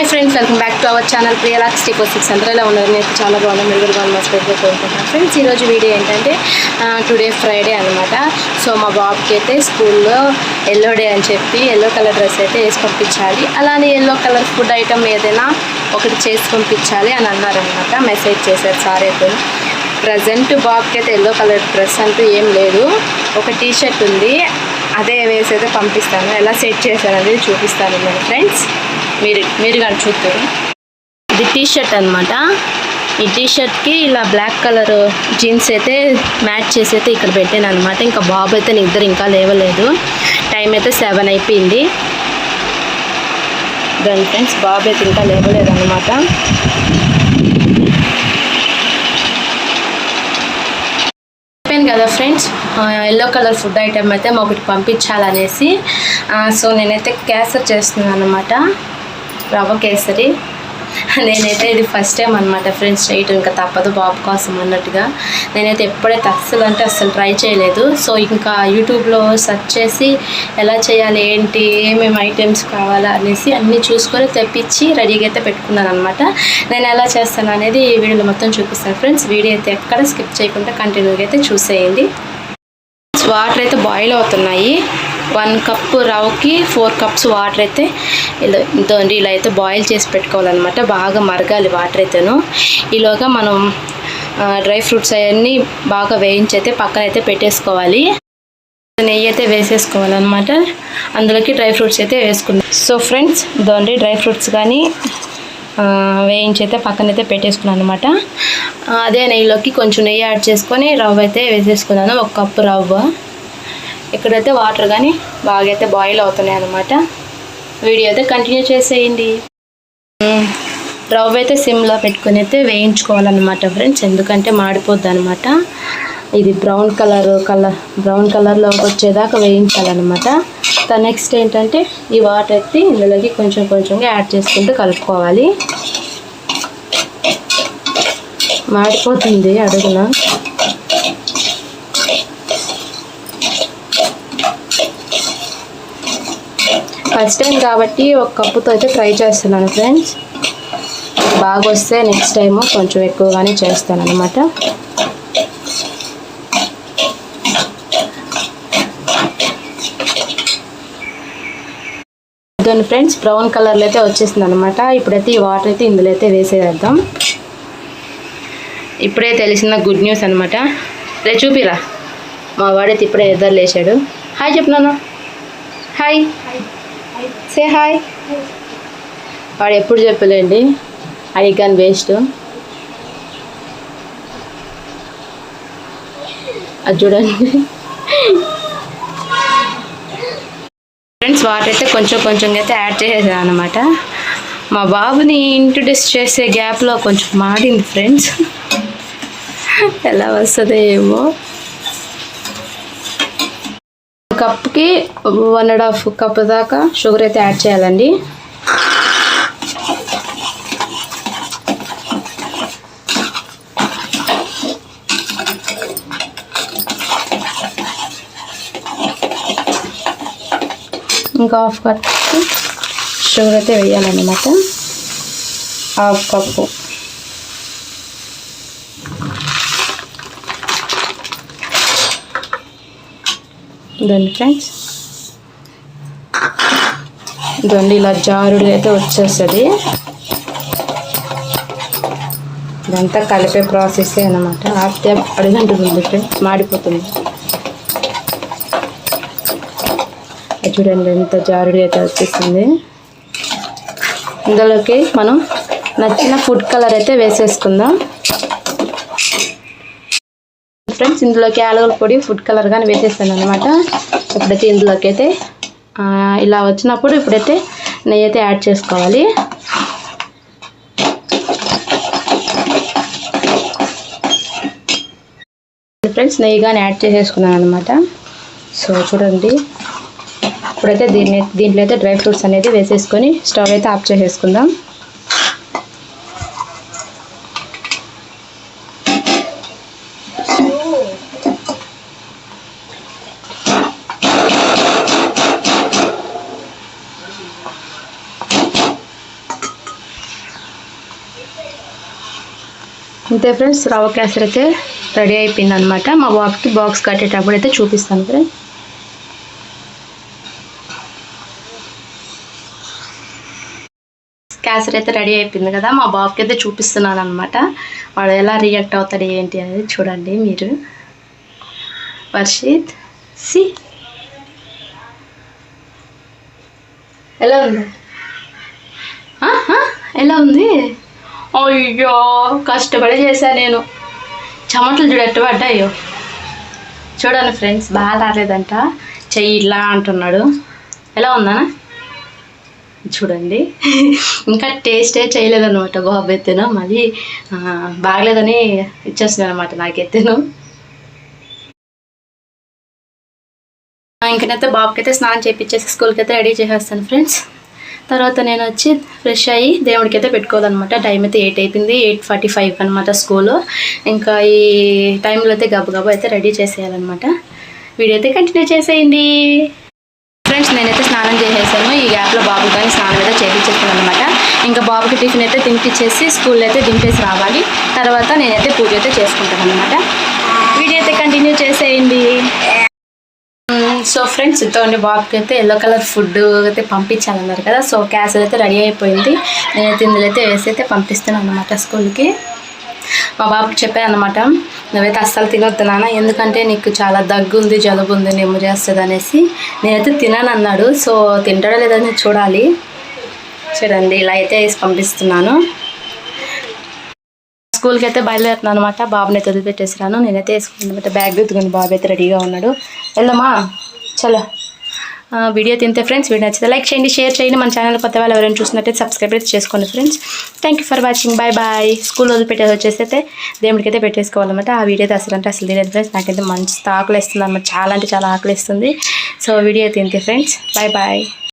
Hi friends welcome back to our channel ప్రియలాక్స్ టీ సిక్స్ అందరూ ఎలా ఉన్నారు? నేను చాలా బాగున్నాను. మీరు కూడా బాగున్నా స్పెషల్గా కోరుకుంటున్నాను ఫ్రెండ్స్ ఈరోజు వీడియో ఏంటంటే టుడే ఫ్రైడే అనమాట సో మా బాబుకి అయితే స్కూల్లో ఎల్లో డే అని చెప్పి ఎల్లో కలర్ డ్రెస్ అయితే వేసి పంపించాలి. అలానే ఎల్లో కలర్ ఫుడ్ ఐటమ్ ఏదైనా ఒకటి చేసి పంపించాలి అని అన్నారనమాట మెసేజ్ చేశారు సార్ అయితే. ప్రజెంట్ బాబుకి అయితే ఎల్లో కలర్ డ్రెస్ అంటూ ఏం లేదు. ఒక టీ షర్ట్ ఉంది. అదే వేసి అయితే పంపిస్తాను. ఎలా సెట్ చేశాను అనేది చూపిస్తాను నేను ఫ్రెండ్స్ మీరు మీరు కానీ చూస్తారు ఇది టీ షర్ట్ అనమాట ఈ టీ షర్ట్కి ఇలా బ్లాక్ కలర్ జీన్స్ అయితే మ్యాచ్ చేసి అయితే ఇక్కడ పెట్టాను అనమాట ఇంకా బాబు అయితే నిద్ర ఇంకా లేవలేదు. టైం అయితే సెవెన్ అయిపోయింది. దాని ఫ్రెండ్స్ బాబు అయితే ఇంకా లేవలేదు అనమాట చెప్పాను కదా friends yellow colour food item అయితే మాకు పంపించాలనేసి. సో నేనైతే క్యాన్సర్ చేస్తున్నాను అనమాట రవ్వ కేసరి. నేనైతే ఇది ఫస్ట్ టైం అనమాట ఫ్రెండ్స్ చేయటం ఇంకా తప్పదు బాబు కోసం అన్నట్టుగా. నేనైతే ఎప్పుడైతే అస్సలు అంటే అస్సలు ట్రై చేయలేదు. సో ఇంకా యూట్యూబ్లో సెర్చ్ చేసి ఎలా చేయాలి ఏంటి ఏమేమి ఐటమ్స్ కావాలా అనేసి అన్నీ చూసుకొని తెప్పించి రెడీగా అయితే పెట్టుకున్నాను అనమాట నేను ఎలా చేస్తాను అనేది ఈ వీడియోలో మొత్తం చూపిస్తాను ఫ్రెండ్స్ వీడియో అయితే ఎక్కడ స్కిప్ చేయకుండా కంటిన్యూగా అయితే చూసేయండి. వాటర్ అయితే బాయిల్ అవుతున్నాయి. వన్ కప్ రవ్వకి ఫోర్ కప్స్ వాటర్ అయితే ఇలా ఇంతో ఇలా అయితే బాయిల్ చేసి పెట్టుకోవాలన్నమాట. బాగా మరగాలి వాటర్ అయితేను. ఈలోగా మనం డ్రై ఫ్రూట్స్ అవన్నీ బాగా వేయించి అయితే పక్కన అయితే పెట్టేసుకోవాలి. నెయ్యి అయితే వేసేసుకోవాలన్నమాట. అందులోకి డ్రై ఫ్రూట్స్ అయితే వేసుకుందాం. సో ఫ్రెండ్స్ ఇదండి డ్రై ఫ్రూట్స్ కానీ వేయించి అయితే పక్కనైతే పెట్టేసుకున్నాను అనమాట అదే నెయ్యిలోకి కొంచెం నెయ్యి యాడ్ చేసుకొని రవ్వ అయితే వేసేసుకున్నాను. ఒక కప్పు రవ్వ. ఇక్కడైతే వాటర్ కానీ బాగా అయితే బాయిల్ అవుతున్నాయి అనమాట వీడియో అయితే కంటిన్యూ చేసేయండి. రవ్వ అయితే సిమ్లో పెట్టుకుని అయితే వేయించుకోవాలన్నమాట ఫ్రెండ్స్. ఎందుకంటే మాడిపోద్ది అనమాట ఇది బ్రౌన్ కలర్ కలర్ బ్రౌన్ కలర్లోకి వచ్చేదాకా వేయించాలన్నమాట. నెక్స్ట్ ఏంటంటే ఈ వాటర్ అయితే ఇందులోకి కొంచెం కొంచెంగా యాడ్ చేసుకుంటూ కలుపుకోవాలి. మాడిపోతుంది అడుగున. ఫస్ట్ టైం కాబట్టి ఒక కప్పుతో అయితే ట్రై చేస్తున్నాను ఫ్రెండ్స్ బాగా వస్తే నెక్స్ట్ టైం కొంచెం ఎక్కువగానే చేస్తాను అనమాట ఇదండి ఫ్రెండ్స్ బ్రౌన్ కలర్లో అయితే వచ్చేసింది అనమాట ఇప్పుడైతే ఈ వాటర్ అయితే ఇందులో అయితే వేసేద్దాం. ఇప్పుడే తెలిసిన గుడ్ న్యూస్ అనమాట రే చూపిరా. మా వాడైతే ఇప్పుడే నిద్ర లేచాడు హాయ్ చెప్తున్నాను హాయ్ సే హాయ్ వాడు ఎప్పుడు చెప్పలేండి. అడిగాను వేస్ట్. అది చూడండి. ఫ్రెండ్స్ వాటర్ అయితే కొంచెం కొంచెం అయితే యాడ్ చేసేసాను అనమాట మా బాబుని ఇంట్రొడ్యూస్ చేసే గ్యాప్లో కొంచెం మాడింది ఫ్రెండ్స్ ఎలా వస్తుందో ఏమో కప్కి వన్ అండ్ హాఫ్ కప్ దాకా షుగర్ అయితే యాడ్ చేయాలండి. ఇంకా హాఫ్ కప్ షుగర్ అయితే వేయాలన్నమాట. హాఫ్ కప్పు ఇదండి ఫ్రెండ్స్. ఇదండి ఇలా జారుడు అయితే వచ్చేస్తుంది. ఇదంతా కలిపే ప్రాసెసే అనమాట ఆపితే అడుగంటుంది ఫ్రెండ్స్ మాడిపోతుంది. చూడండి ఎంత జారుడు అయితే వచ్చేసింది. ఇందులోకి మనం నచ్చిన ఫుడ్ కలర్ అయితే వేసేసుకుందాం. ఫ్రెండ్స్ ఇందులోకి యాలగల పొడి ఫుడ్ కలర్ కానీ వేసేస్తాను అనమాట ఇప్పుడైతే ఇందులోకి అయితే ఇలా వచ్చినప్పుడు ఇప్పుడైతే నెయ్యి అయితే యాడ్ చేసుకోవాలి. ఫ్రెండ్స్ నెయ్యి కానీ యాడ్ చేసేసుకున్నాను అనమాట సో చూడండి. ఇప్పుడైతే దీన్ని దీంట్లో అయితే డ్రై ఫ్రూట్స్ అనేది వేసేసుకొని స్టవ్ అయితే ఆఫ్ చేసేసుకుందాం. అంతే ఫ్రెండ్స్ రవ్వ క్యాసర్ అయితే రెడీ అయిపోయింది అనమాట మా బాబుకి బాక్స్ కట్టేటప్పుడు అయితే చూపిస్తాను ఫ్రెండ్స్ క్యాసర్ అయితే రెడీ అయిపోయింది కదా మా బాబుకి అయితే చూపిస్తున్నాను అనమాట వాడు ఎలా రియాక్ట్ అవుతాడు ఏంటి అనేది చూడండి మీరు. వర్షిత్ సి. ఎలా ఉంది? ఎలా ఉంది? అయ్యో కష్టపడి చేశా నేను. చెమటలు చూడట్టు పడ్డాయో. చూడండి ఫ్రెండ్స్ బాగా రాలేదంట. చెయ్యి ఇట్లా అంటున్నాడు. ఎలా ఉందా? చూడండి. ఇంకా టేస్టే చేయలేదన్నమాట బాబు ఎత్తేను. మళ్ళీ బాగలేదని ఇచ్చేస్తున్నాను అనమాట నాకెత్తేను. ఇంకనైతే బాబుకైతే స్నానం చేయించేసి స్కూల్కి అయితే రెడీ చేసేస్తాను ఫ్రెండ్స్. తర్వాత నేను వచ్చి ఫ్రెష్ అయ్యి దేవుడికి అయితే పెట్టుకోవాలన్నమాట. టైం అయితే ఎయిట్ అయిపోయింది ఎయిట్ ఫార్టీ ఫైవ్ అనమాట స్కూల్. ఇంకా ఈ టైంలో అయితే గబగబా అయితే రెడీ చేసేయాలన్నమాట. వీడియో అయితే కంటిన్యూ చేసేయండి. ఫ్రెండ్స్ నేనైతే స్నానం చేసేసాను. ఈ గ్యాప్లో బాబు కానీ స్నానం అయితే చేయించేస్తాను అనమాట ఇంకా బాబుకి టిఫిన్ అయితే తినిపించేసి స్కూల్లో అయితే దింపేసి రావాలి. తర్వాత నేనైతే పూజ అయితే చేసుకుంటాను అనమాట వీడియో అయితే కంటిన్యూ చేసేయండి. సో ఫ్రెండ్స్ ఇంతోండి బాబుకి అయితే ఎల్లో కలర్ ఫుడ్ అయితే పంపించాలన్నారు కదా. సో క్యాసెల్ అయితే రెడీ అయిపోయింది. నేనైతే ఇందులో అయితే వేసి అయితే పంపిస్తున్నాను అనమాట స్కూల్కి మా బాబుకి చెప్పాను అనమాట నువ్వైతే అస్సలు తినొద్దు నాన్న. ఎందుకంటే నీకు చాలా దగ్గు ఉంది జలుబు ఉంది నిమ్ము చేస్తుంది అనేసి. నేనైతే తినను అన్నాడు. సో తింటాడో లేదని చూడాలి. చూడండి ఇలా అయితే వేసి పంపిస్తున్నాను. స్కూల్కి అయితే బయలుదేరుతున్నాను అనమాట బాబుని అయితే వదిలిపెట్టేసిరాను నేనైతే వేసుకున్నాను బ్యాగ్ ఎత్తుకుని బాబు అయితే రెడీగా ఉన్నాడు. వెళ్దామా? చలో. వీడియో తింటే ఫ్రెండ్స్ వీడియో నచ్చితే లైక్ చేయండి షేర్ చేయండి. మన ఛానల్ కొత్త వాళ్ళు ఎవరైనా చూసినట్టయితే సబ్స్క్రైబ్ అయితే చేసుకోండి friends thank you for watching bye bye school వదిలిపెట్టేసి వచ్చేసి అయితే దేవుడికైతే పెట్టేసుకోవాలన్నమాట. ఆ వీడియో అయితే అసలు అంటే అసలు తినేది ఫ్రెండ్స్ నాకైతే మంచి ఆకలిస్తుంది అనమాట చాలా అంటే చాలా ఆకలి వేస్తుంది సో వీడియో తింటే ఫ్రెండ్స్ బాయ్ బాయ్